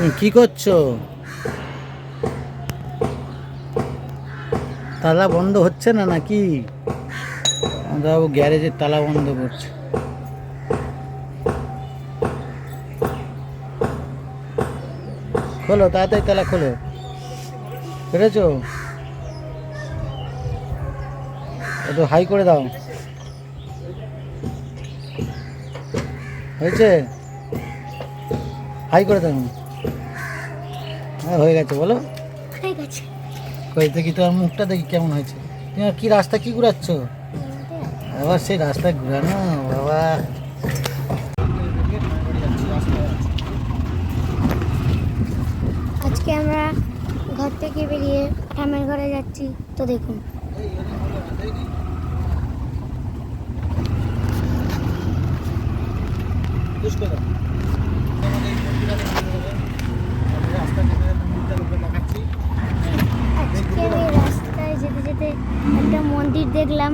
তুমি কি করছ? তালা বন্ধ হচ্ছে না নাকি? বাবু গ্যারেজের তালা বন্ধ করছে। খোলো, তাড়াতাড়ি তালা খোলো। পেরেছ একটু হাই করে দাও। হয়েছে? হাই করে দাও। হ্যাঁ হয়ে গেছে বলো। হয়ে গেছে। কই দেখি তোমার মুখটা দেখি কেমন হয়েছে। তুমি কি রাস্তা কি ঘুরাচ্ছ? আবার সেই রাস্তা ঘুরানো বাবা। আজকে আমরা ঘর থেকে বেরিয়ে ঠামের ঘরে যাচ্ছি তো দেখুন। আজকে আমি রাস্তায় যেতে যেতে একটা মন্দির দেখলাম।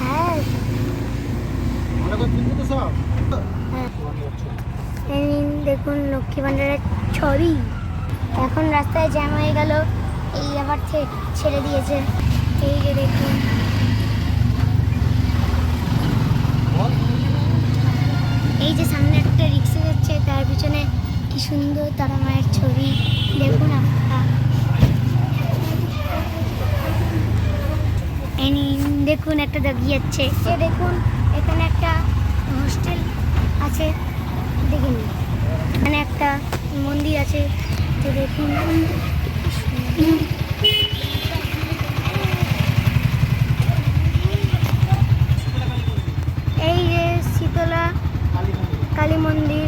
হ্যাঁ। হ্যাঁ। দেখুন লক্ষ্মী ভাণ্ডারের ছবি। এখন রাস্তায় জ্যাম হয়ে গেল। এই আবার ছেড়ে দিয়েছে। এই যে দেখুন। এই যে সামনে একটা রিক্সা যাচ্ছে, তার পিছনে কি সুন্দর তারা মায়ের ছবি। দেখুন আপনারা। দেখুন একটা দাগিয়ে যাচ্ছে। সে দেখুন, এখানে একটা হোস্টেল আছে। দেখে নিন। এখানে একটা মন্দির আছে। তো দেখুন। এই যে শীতলা কালী মন্দির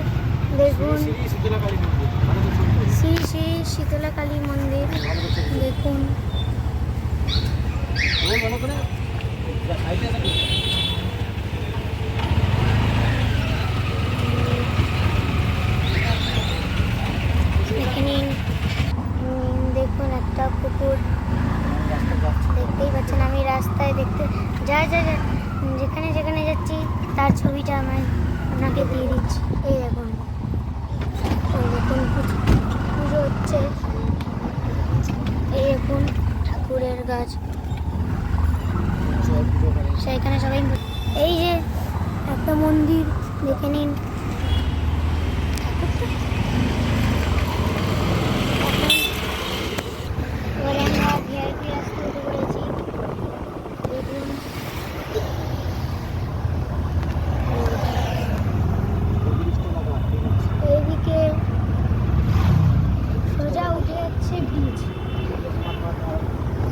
দেখুন। শ্রী শ্রী শীতলা কালী মন্দির দেখুন দেখে নিন উম, দেখুন একটা কুকুর দেখতেই পাচ্ছেন আমি রাস্তায় দেখতে যা যা যেখানে যেখানে যাচ্ছি, তার ছবিটা আমার আপনাকে দিয়ে দিচ্ছি। এই দেখুন। দেখুন, পুজো হচ্ছে। এই দেখুন, ঠাকুরের গাছ। সেখানে সবাই এই যে একটা মন্দির, দেখে নিন। ঠাকুরটা এবারে আমরা ভিআইপি রাস্তা উঠে পড়েছি দেখুন এইদিকে সোজা উঠে যাচ্ছে বীজ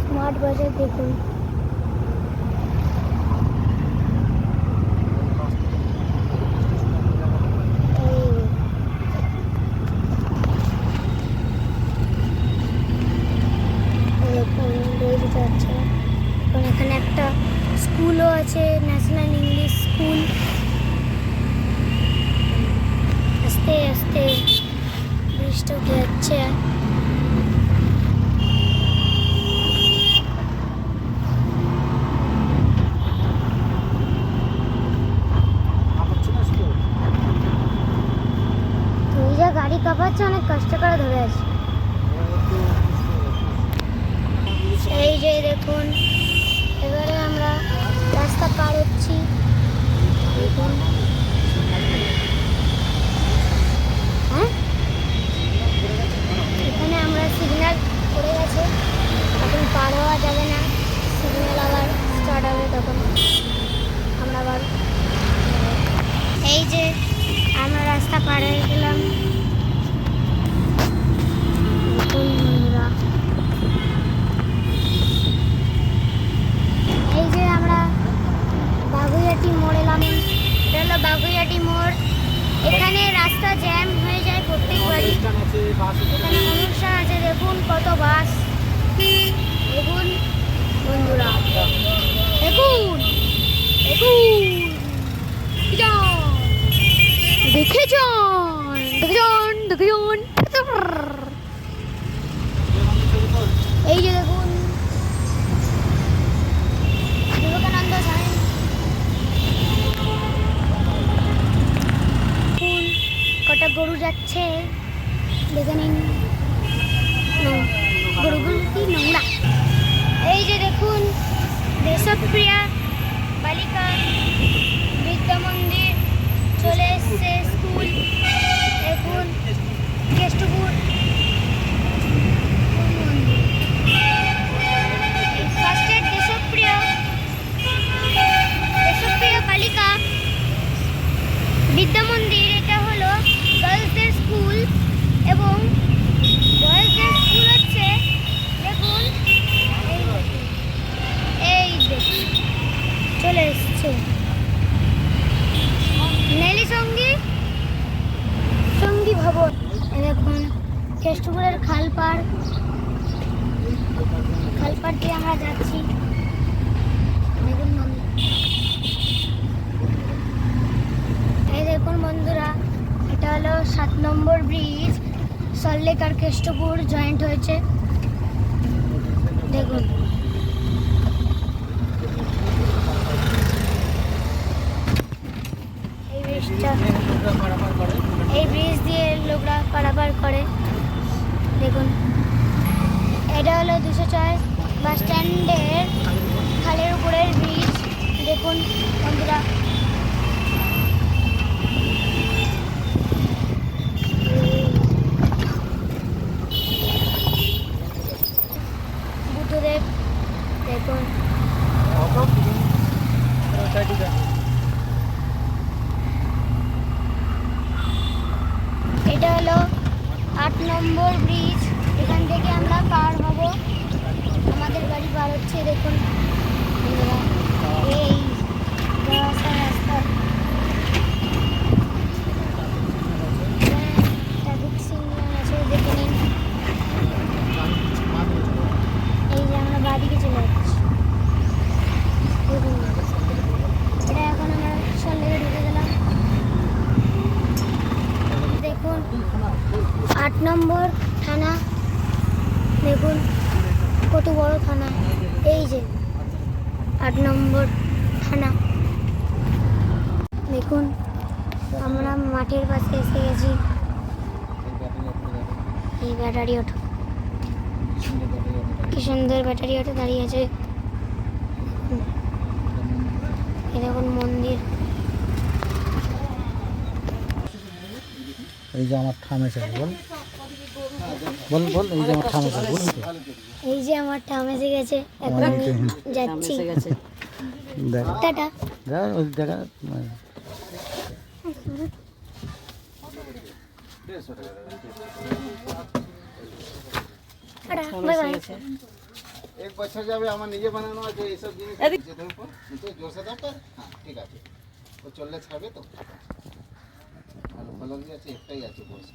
স্মার্ট বাজার দেখুন এই দেখুন রোদ যাচ্ছে এবং এখানে একটা আছে ন্যাশনাল ইংলিশ স্কুল আস্তে আস্তে বৃষ্টি উঠে যাচ্ছে গাড়ি কাঁপাচ্ছে, অনেক কষ্ট করে ধরে আছি এই যে দেখুন। রাস্তা পার হচ্ছি। হ্যাঁ? এখানে আমরা সিগন্যাল পড়ে এখন পার হওয়া যাবে না। আবার আমরা আবার এই যে আমরা রাস্তা পার হয়ে গেলাম। এই যে আমরা বাগুইয়াটি মোড় এলাম। এটা হলো বাগুইয়াটি মোড়। এখানে রাস্তা জ্যাম হয়ে যায় প্রত্যেকবারই। এখানে অনুষ্ঠান আছে, দেখুন কত বাস। দেখুন, বন্ধুরা। দেখুন দেখুন। এই যে দেখুন গরু যাচ্ছে। দেখে নিন। গরুগুলো কি নোংরা? এই যে দেখুন, দেশপ্রিয়া বালিকা বিদ্যা মন্দির চলে এসছে, স্কুল, দেখুন কেষ্টপুর ফার্স্টের দেশপ্রিয় দেশপ্রিয় বালিকা বিদ্যা মন্দির এটা হলো গার্লসদের স্কুল এবং বয়েজদের স্কুল হচ্ছে দেখুন এই দেখুন, এই দেখুন চলে এসছে নেলি সঙ্গী সঙ্গী ভবন এই দেখুন কেষ্টপুরের খালপাড় খালপাড় দিয়ে আমরা যাচ্ছি। দেখুন এই দেখুন বন্ধুরা, এটা হলো সাত নম্বর ব্রিজ সল্লেক কেষ্টপুর জয়েন্ট হয়েছে। দেখুন। এই ব্রিজটা এই ব্রিজ দিয়ে লোকরা পারাপার করে। দেখুন। এটা হলো দুশো ছয় বাস স্ট্যান্ডের খালের উপরের ব্রিজ দেখুন বন্ধুরা। বুদ্ধদেব দেখুন। এটা হলো আট নম্বর ঢুকে গেলাম। দেখুন আট নম্বর থানা। দেখুন। কত বড় থানা? এই যে, আট নম্বর থানা। দেখুন, আমরা মাঠের পাশে এসে গেছি। এই ব্যাটারি অটো। কি সুন্দর ব্যাটারি অটো দাঁড়িয়ে আছে। এই মন্দির। এই যে আমার এসে বল। বল বল এই যে আমার ঠাম এসে তো এই যে আমার ঠাম এসে গেছে এখন আমি যাচ্ছি। দেখ। টাটা। যা ওই দেখা বাই এক বছর যাবে আমার নিজে বানানো আছে এইসব জিনিস। জোরসে হ্যাঁ ঠিক আছে। ও চললে ছাড়বে তো? ভালো ভালো আছে একটাই আছে আছে